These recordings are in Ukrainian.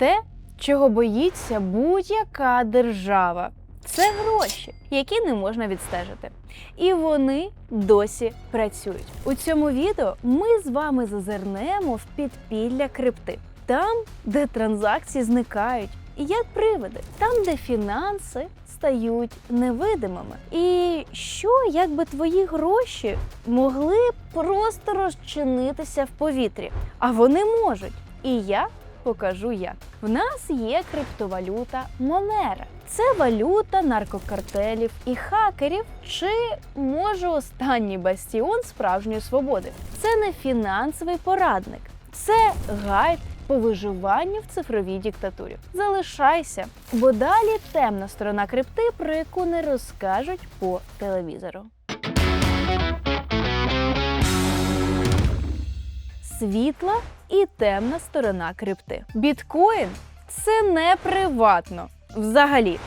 те, чого боїться будь-яка держава. Це гроші, які не можна відстежити. І вони досі працюють. У цьому відео ми з вами зазирнемо в підпілля крипти, там, де транзакції зникають, і як привиди, там, де фінанси стають невидимими. І що, якби твої гроші могли просто розчинитися в повітрі? А вони можуть. І я покажу як. В нас є криптовалюта Monero. Це валюта наркокартелів і хакерів, чи може останній бастіон справжньої свободи. Це не фінансовий порадник, це гайд по виживанню в цифровій диктатурі. Залишайся, бо далі темна сторона крипти, про яку не розкажуть по телевізору. Світла і темна сторона крипти. Біткоін це не приватно. Взагалі,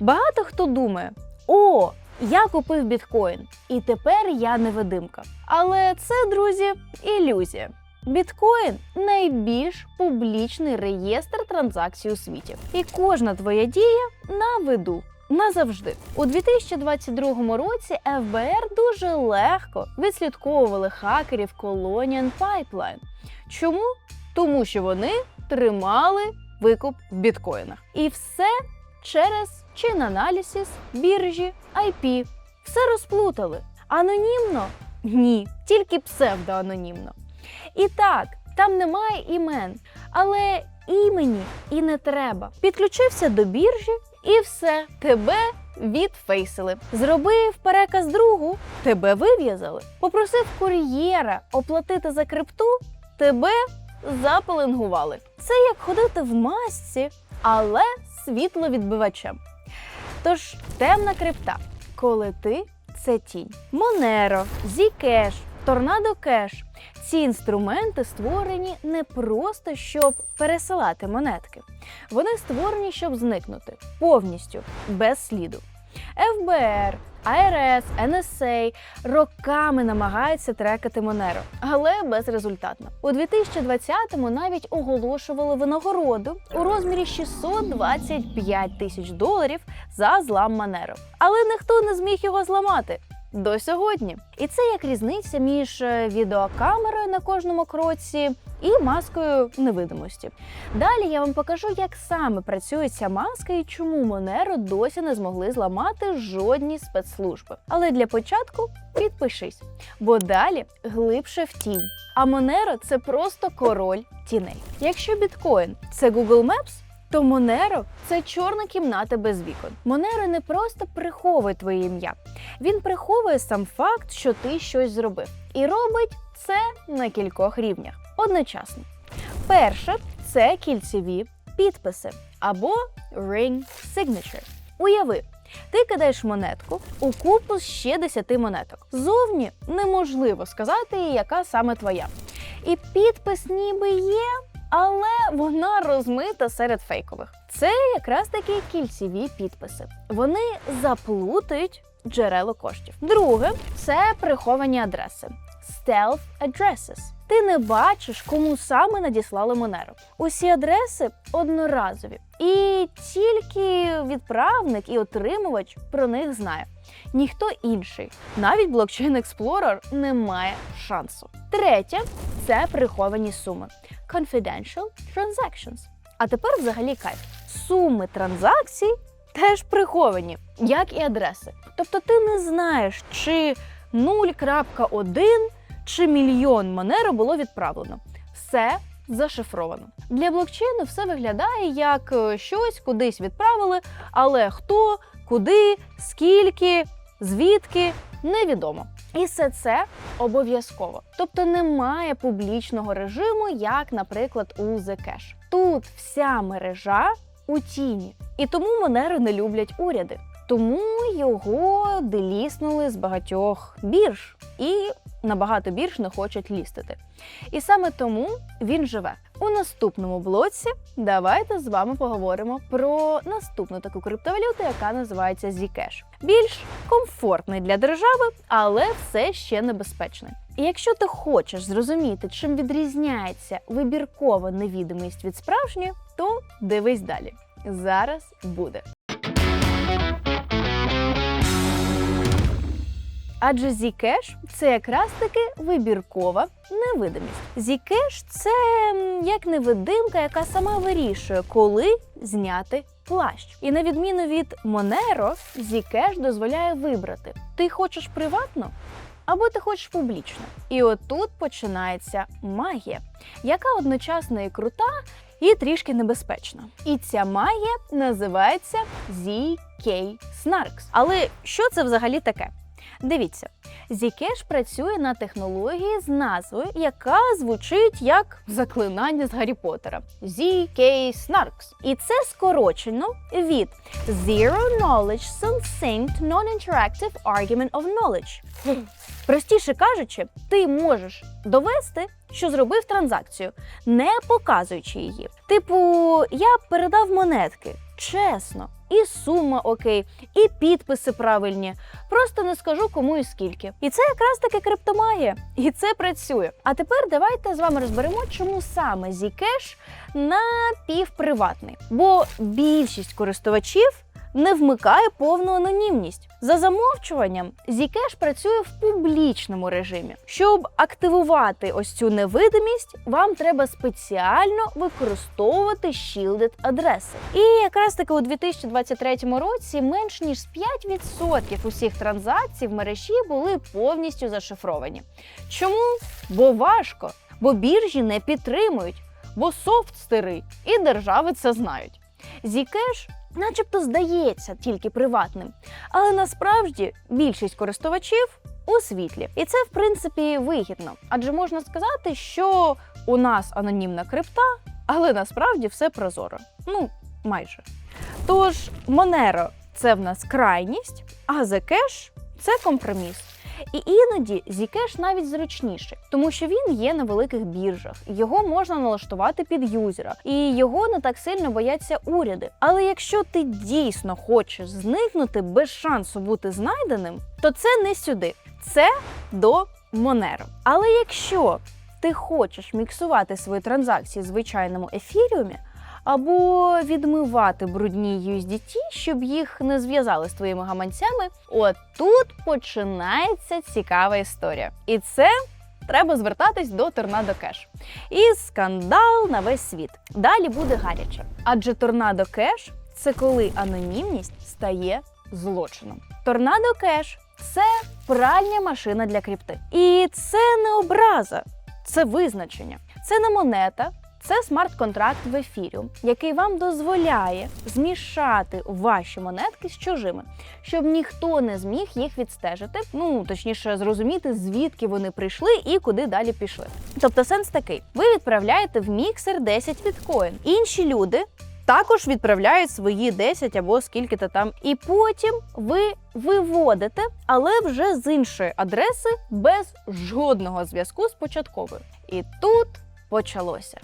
багато хто думає: о, я купив біткоін, і тепер я невидимка. Але це, друзі, ілюзія. Біткоін найбільш публічний реєстр транзакцій у світі, і кожна твоя дія на виду. Назавжди у 2022 році ФБР дуже легко відслідковували хакерів Colonial Pipeline. Чому? Тому що вони тримали викуп в біткоїнах. І все через Chain-Analysis, біржі, IP. Все розплутали. Анонімно? Ні, тільки псевдоанонімно. І так, там немає імен, але імені і не треба. Підключився до біржі і все, тебе відфейсили. Зробив переказ другу, тебе вив'язали. Попросив кур'єра оплатити за крипту, тебе запеленгували. Це як ходити в масці, але світловідбивачем. Тож темна крипта, коли ти це тінь. Monero, Zcash, Tornado Cash – ці інструменти створені не просто щоб пересилати монетки. Вони створені, щоб зникнути повністю без сліду. ФБР, АРС, НСА роками намагаються трекати Монеро, але безрезультатно. У 2020-му навіть оголошували винагороду у розмірі 625 тисяч доларів за злам Монеро. Але ніхто не зміг його зламати. До сьогодні, і це як різниця між е, відеокамерою на кожному кроці і маскою невидимості. Далі я вам покажу, як саме працює ця маска і чому Monero досі не змогли зламати жодні спецслужби. Але для початку підпишись, бо далі глибше в тінь. А Monero – це просто король тіней. Якщо біткоін це Google Maps, то Monero – це чорна кімната без вікон. Monero не просто приховує твоє ім'я, він приховує сам факт, що ти щось зробив, і робить це на кількох рівнях одночасно. Перше це кільцеві підписи або ring signature. Уяви, ти кидаєш монетку у купу ще 10 монеток. Зовні неможливо сказати, яка саме твоя. І підпис ніби є, але вона розмита серед фейкових. Це якраз такі кільцеві підписи. Вони заплутають джерело коштів. Друге це приховані адреси. Stealth addresses. Ти не бачиш, кому саме надіслали Monero. Усі адреси одноразові, і тільки відправник і отримувач про них знає. Ніхто інший, навіть блокчейн Explorer, не має шансу. Третє це приховані суми. Confidential transactions. А тепер взагалі кайф. Суми транзакцій теж приховані, як і адреси. Тобто ти не знаєш, чи 0.1 чи мільйон Monero було відправлено. Все зашифровано. Для блокчейну все виглядає як е, щось кудись відправили, але хто, куди, скільки, звідки невідомо. І все це обов'язково. Тобто немає публічного режиму, як, наприклад, у Zcash. Тут вся мережа у тіні. І тому Monero не люблять уряди. Тому його деліснули з багатьох бірж і на багато бірж не хочуть лістити. І саме тому він живе. У наступному блоці давайте з вами поговоримо про наступну таку криптовалюту, яка називається Zcash. Більш комфортний для держави, але все ще небезпечний. І якщо ти хочеш зрозуміти, чим відрізняється вибіркова невідомість від справжньої, то дивись далі. Зараз буде. Адже Zcash – це якраз таки вибіркова невидимість. Zcash – це як невидимка, яка сама вирішує, коли зняти плащ. І на відміну від Monero, Zcash дозволяє вибрати: ти хочеш приватно або ти хочеш публічно. І отут починається магія, яка одночасно і крута, і трішки небезпечна. І ця магія називається ZK Snarks. Але що це взагалі таке? Дивіться, Zcash працює на технології з назвою, яка звучить як заклинання з Гаррі Поттера. ZK Snarks. І це скорочено від Zero Knowledge Succinct Non-Interactive Argument of Knowledge. Простіше кажучи, ти можеш довести, що зробив транзакцію, не показуючи її. Типу, я передав монетки. Чесно, і сума окей, і підписи правильні. Просто не скажу кому і скільки. І це якраз таки криптомагія, і це працює. А тепер давайте з вами розберемо, чому саме Zcash напівприватний. Бо більшість користувачів не вмикає повну анонімність. За замовчуванням, Zcash працює в публічному режимі. Щоб активувати ось цю невидимість, вам треба спеціально використовувати shielded адреси. І якраз таки у 2023 році менш ніж 5% усіх транзакцій в мережі були повністю зашифровані. Чому? Бо важко, бо біржі не підтримують, бо софт старий, і держави це знають. Zcash начебто здається тільки приватним, але насправді більшість користувачів у світлі. І це, в принципі, вигідно. Адже можна сказати, що у нас анонімна крипта, але насправді все прозоро. Ну, майже. Тож, Monero – це в нас крайність, а Zcash – це компроміс. І іноді Zcash навіть зручніший, тому що він є на великих біржах, його можна налаштувати під юзера, і його не так сильно бояться уряди. Але якщо ти дійсно хочеш зникнути без шансу бути знайденим, то це не сюди, це до Monero. Але якщо ти хочеш міксувати свої транзакції в звичайному ефіріумі, або відмивати брудні USDT, щоб їх не зв'язали з твоїми гаманцями. От тут починається цікава історія. І це треба звертатись до Торнадо Cash. І скандал на весь світ. Далі буде гаряче. Адже Торнадо Cash – це коли анонімність стає злочином. Торнадо Cash – це пральня машина для крипти. І це не образа, це визначення. Це не монета, це смарт-контракт в ефіріум, який вам дозволяє змішати ваші монетки з чужими, щоб ніхто не зміг їх відстежити. Ну точніше, зрозуміти, звідки вони прийшли і куди далі пішли. Тобто, сенс такий: ви відправляєте в міксер 10 біткоін. Інші люди. Також відправляють свої 10 або скільки-то там, і потім ви виводите, але вже з іншої адреси без жодного зв'язку з початковою. І тут почалося.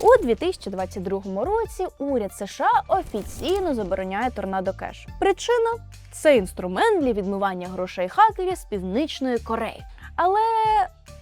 У 2022 році уряд США офіційно забороняє торнадо кеш. Причина це інструмент для відмивання грошей хакерів з Північної Кореї. Але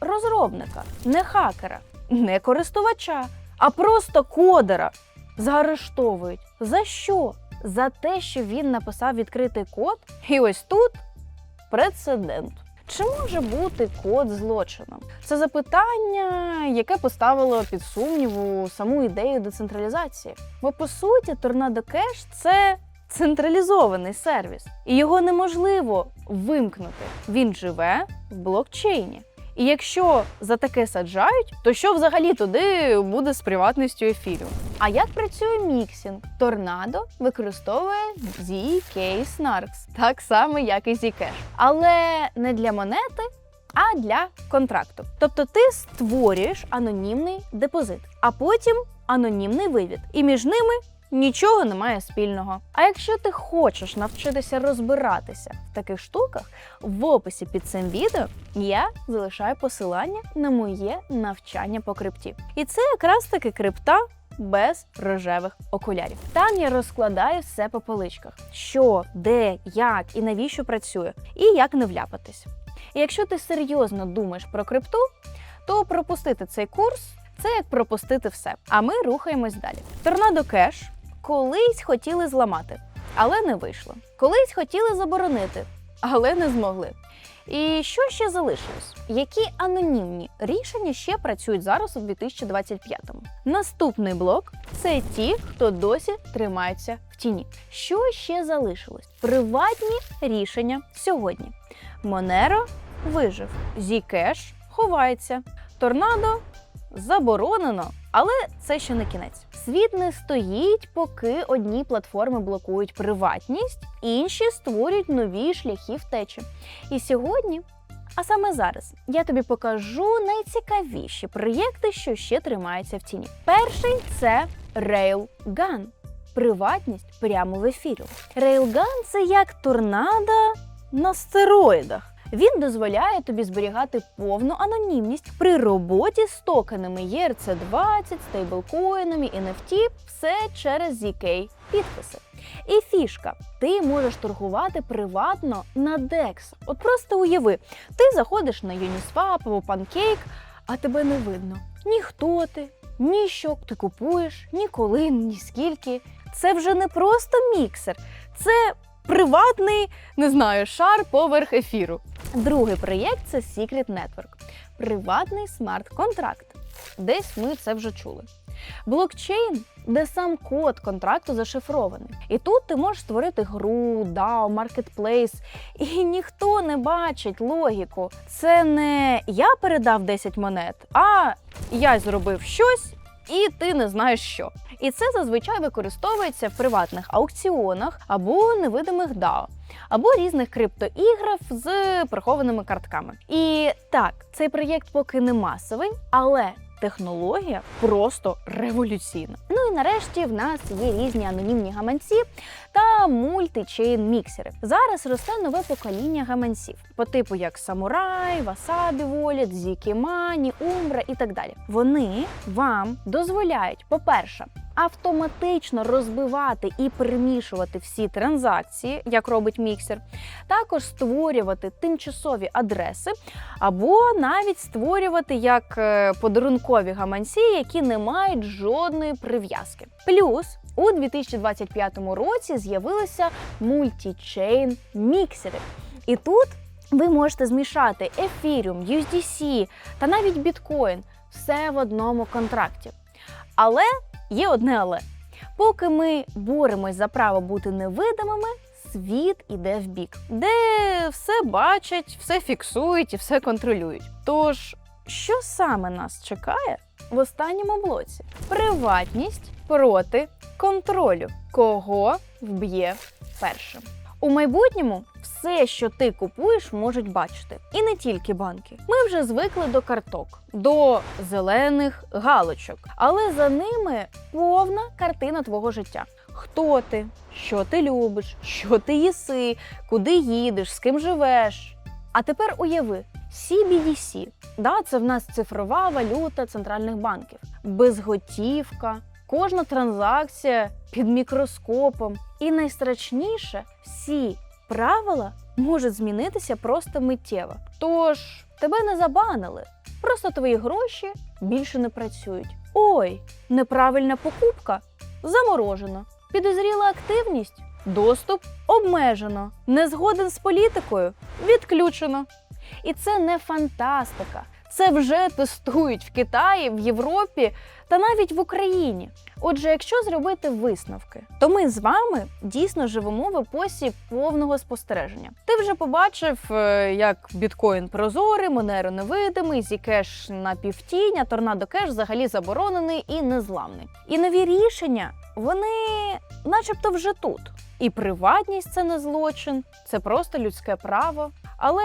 розробника, не хакера, не користувача, а просто кодера заарештовують. За що? За те, що він написав відкритий код. І ось тут прецедент. Чи може бути код злочином? Це запитання, яке поставило під сумніву саму ідею децентралізації. Бо по суті, Торнадо Кеш – це централізований сервіс, і його неможливо вимкнути. Він живе в блокчейні. І якщо за таке саджають, то що взагалі туди буде з приватністю ефіру? А як працює міксінг? Торнадо використовує ZK Snarks, так само, як і Zcash. Але не для монети, а для контракту. Тобто ти створюєш анонімний депозит, а потім анонімний вивід. І між ними нічого немає спільного. А якщо ти хочеш навчитися розбиратися в таких штуках, в описі під цим відео я залишаю посилання на моє навчання по крипті. І це якраз таки крипта. Без рожевих окулярів. Там я розкладаю все по поличках: що, де, як і навіщо працює, і як не вляпатись. І якщо ти серйозно думаєш про крипту, то пропустити цей курс Це як пропустити все. А ми рухаємось далі. Торнадо Кеш колись хотіли зламати, але не вийшло. Колись хотіли заборонити, але не змогли. І що ще залишилось? Які анонімні рішення ще працюють зараз у 2025-му? Наступний блок це ті, хто досі тримається в тіні. Що ще залишилось? Приватні рішення сьогодні. Монеро вижив, Зікеш ховається, торнадо заборонено, але це ще не кінець. Світ не стоїть, поки одні платформи блокують приватність, інші створюють нові шляхи втечі. І сьогодні, а саме зараз, я тобі покажу найцікавіші проєкти, що ще тримаються в тіні. Перший це Railgun. Приватність прямо в ефірі. Railgun – це як торнадо на стероїдах. Він дозволяє тобі зберігати повну анонімність при роботі з токенами ERC20, стейблкоїнами, NFT, все через ZK підписи. І фішка, ти можеш торгувати приватно на DEX. От просто уяви, ти заходиш на Uniswap або Pancake, а тебе не видно. Ні хто ти, ні що ти купуєш, ні коли, ні скільки. Це вже не просто міксер, це приватний, не знаю, шар поверх ефіру. Другий проєкт це Secret Network. Приватний смарт-контракт. Десь ми це вже чули. Блокчейн, де сам код контракту зашифрований. І тут ти можеш створити гру, DAO, маркетплейс, і ніхто не бачить логіку. Це не я передав 10 монет, а я зробив щось. І ти не знаєш що. І це зазвичай використовується в приватних аукціонах або невидимих DAO, або різних криптоіграх з прихованими картками. І так, цей проєкт поки не масовий, але технологія просто революційна. Ну і нарешті в нас є різні анонімні гаманці та мультичейн міксери. Зараз росте нове покоління гаманців по типу як самурай, васабі воліт, зікімані, умбра і так далі. Вони вам дозволяють, по-перше, автоматично розбивати і перемішувати всі транзакції, як робить міксер, також створювати тимчасові адреси, або навіть створювати як е, подарункові гаманці, які не мають жодної прив'язки. Плюс у 2025 році з'явилися мультічейн міксери. І тут ви можете змішати Ethereum, USDC та навіть біткоін все в одному контракті. Але є одне але. Поки ми боремось за право бути невидимими, світ іде в бік, де все бачать, все фіксують і все контролюють. Тож, що саме нас чекає в останньому блоці? Приватність проти контролю. Кого вб'є першим? У майбутньому все, що ти купуєш, можуть бачити. І не тільки банки. Ми вже звикли до карток, до зелених галочок, але за ними повна картина твого життя. Хто ти, що ти любиш, що ти їси, куди їдеш, з ким живеш. А тепер уяви, CBDC. Да, це в нас цифрова валюта центральних банків, безготівка, кожна транзакція під мікроскопом. І найстрашніше, всі правила можуть змінитися просто миттєво. Тож тебе не забанили, просто твої гроші більше не працюють. Ой, неправильна покупка заморожено. Підозріла активність доступ обмежено. Не згоден з політикою відключено. І це не фантастика. Це вже тестують в Китаї, в Європі та навіть в Україні. Отже, якщо зробити висновки, то ми з вами дійсно живемо в епосі повного спостереження. Ти вже побачив, е, як біткоін прозорий, Монеро невидимий, Зікеш на півтінь, а торнадо кеш взагалі заборонений і незламний. І нові рішення вони, начебто, вже тут. І приватність це не злочин, це просто людське право. Але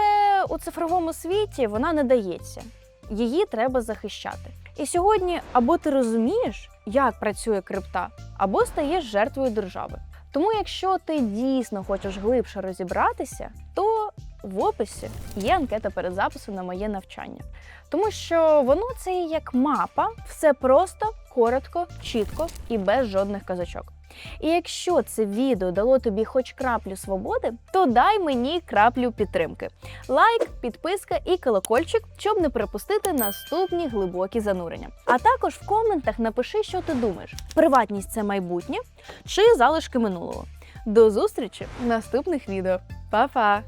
у цифровому світі вона не дається. Її треба захищати. І сьогодні або ти розумієш, як працює крипта, або стаєш жертвою держави. Тому, якщо ти дійсно хочеш глибше розібратися, то в описі є анкета перед записом на моє навчання, тому що воно це як мапа, все просто, коротко, чітко і без жодних казочок. І якщо це відео дало тобі хоч краплю свободи, то дай мені краплю підтримки. Лайк, підписка і колокольчик, щоб не пропустити наступні глибокі занурення. А також в коментах напиши, що ти думаєш: приватність це майбутнє чи залишки минулого. До зустрічі в наступних відео. Па-па!